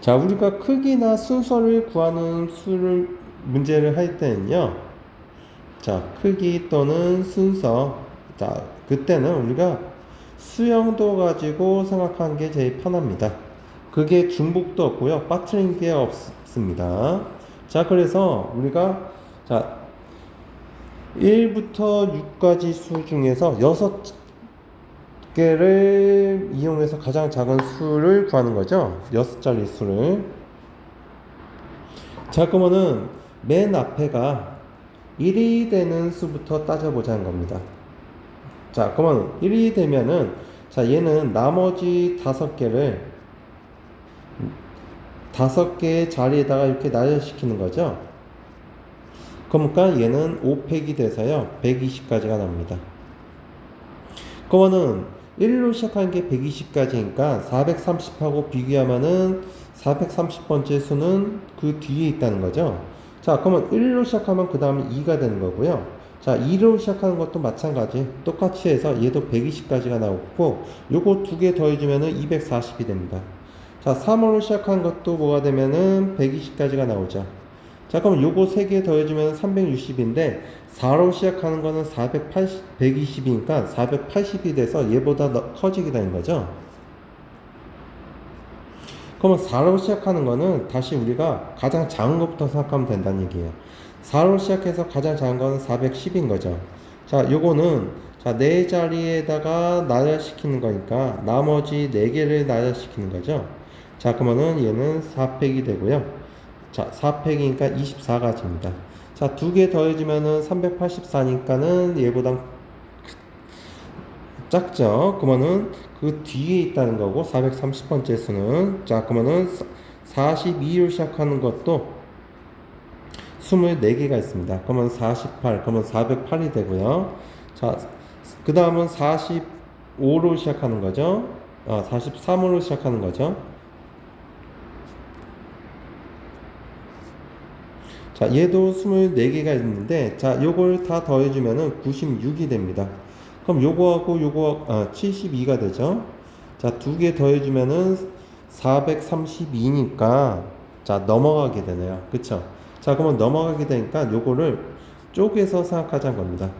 자, 우리가 크기나 순서를 구하는 수를 문제를 할 때는요. 자, 크기 또는 순서. 자, 그때는 우리가 수영도 가지고 생각하는 게 제일 편합니다. 그게 중복도 없고요. 빠트린 게 없습니다. 자, 그래서 우리가 자, 1부터 6까지 수 중에서 6 개를 이용해서 가장 작은 수를 구하는 거죠. 6자리 수를. 자, 그러면은 맨 앞에가 1이 되는 수부터 따져보자는 겁니다. 자, 그러면 1이 되면은 자, 얘는 나머지 다섯 개를 다섯 개의 자리에다가 이렇게 나열시키는 거죠. 그러니까 얘는 5팩이 돼서요. 120까지가 납니다. 그러면은 1로 시작하는 게 120까지니까 430하고 비교하면은 430번째 수는 그 뒤에 있다는 거죠. 자, 그러면 1로 시작하면 그 다음에 2가 되는 거고요. 자, 2로 시작하는 것도 마찬가지. 똑같이 해서 얘도 120까지가 나오고, 요거 두 개 더해주면은 240이 됩니다. 자, 3으로 시작한 것도 뭐가 되면은 120까지가 나오죠. 자, 그럼 요거 세개 더해주면 360인데, 4로 시작하는 거는 480, 120이니까 480이 돼서 얘보다 더 커지게 되는 거죠. 그러면 4로 시작하는 거는 다시 우리가 가장 작은 것부터 생각하면 된다는 얘기예요. 4로 시작해서 가장 작은 거는 410인 거죠. 자, 요거는 자, 네 자리에다가 나열시키는 거니까 나머지 네 개를 나열시키는 거죠. 자, 그러면은 얘는 4팩이 되고요. 자, 4팩이니까 24가지입니다. 자, 두 개 더해주면은 384니까는 얘보다 작죠. 그러면은 그 뒤에 있다는 거고 430번째 수는 자, 그러면은 42로 시작하는 것도 24개가 있습니다. 그러면 48, 그러면 408이 되고요. 자, 그 다음은 45로 시작하는 거죠. 아, 43으로 시작하는 거죠. 자, 얘도 24개가 있는데, 자, 요걸 다 더해주면은 96이 됩니다. 그럼 요거하고 요거, 아, 72가 되죠. 자, 두 개 더해주면은 432니까, 자, 넘어가게 되네요. 그쵸? 자, 그러면 넘어가게 되니까 요거를 쪼개서 생각하자는 겁니다.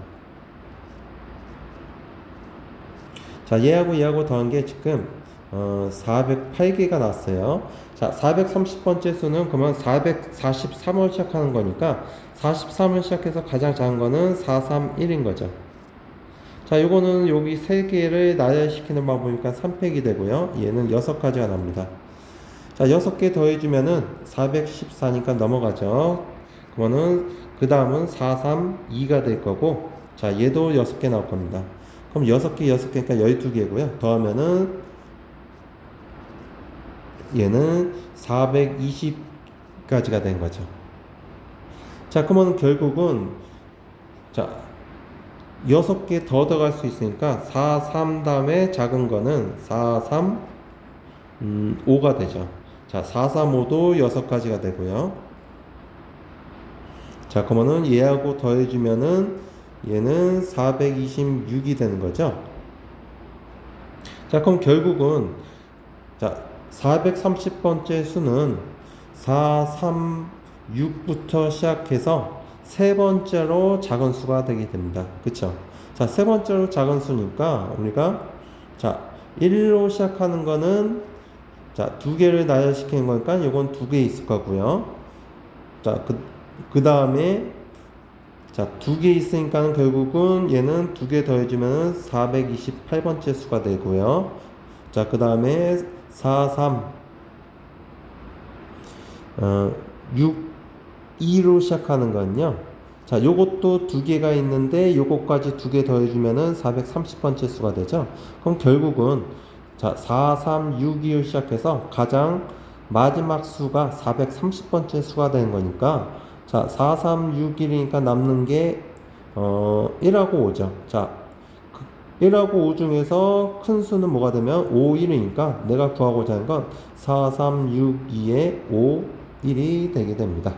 자, 얘하고 얘하고 더한 게 지금 어, 408개가 났어요. 자, 430번째 수는 그러면 443을 시작하는 거니까 43을 시작해서 가장 작은 거는 431인 거죠. 자, 요거는 여기 세 개를 나열시키는 방법이니까 3팩이 되고요. 얘는 6가지가 납니다. 자, 6개 더해주면은 414니까 넘어가죠. 그러면은 그 다음은 432가 될 거고, 자, 얘도 6개 나올 겁니다. 그럼 6개, 6개니까 12개고요. 더하면은 얘는 420까지가 된 거죠. 자, 그러면 결국은 자, 6개 더 들어갈 수 있으니까 4, 3 다음에 작은 거는 4, 3, 음, 5가 되죠. 자, 4, 3, 5도 6가지가 되고요. 자, 그러면은 얘하고 더해주면은 얘는 426이 되는 거죠. 자, 그럼 결국은 자, 430번째 수는 4, 3, 6부터 시작해서 세 번째로 작은 수가 되게 됩니다. 그쵸? 자, 세 번째로 작은 수니까 우리가 자, 1로 시작하는 거는 자, 두 개를 나열시키는 거니까 이건 두 개 있을 거고요. 자, 그, 그 다음에 자, 두 개 있으니까는 결국은 얘는 두 개 더해주면 428번째 수가 되고요. 자, 그 다음에 4, 3, 어, 6, 2로 시작하는 건요. 자, 요것도 두 개가 있는데 요것까지 두 개 더해주면은 430번째 수가 되죠. 그럼 결국은 자, 4, 3, 6, 2로 시작해서 가장 마지막 수가 430번째 수가 되는 거니까 자, 4, 3, 6, 1이니까 남는 게 어, 1하고 5죠. 자, 1하고 5 중에서 큰 수는 뭐가 되면 5, 1이니까 내가 구하고자 하는 건 4, 3, 6, 2에 5, 1이 되게 됩니다.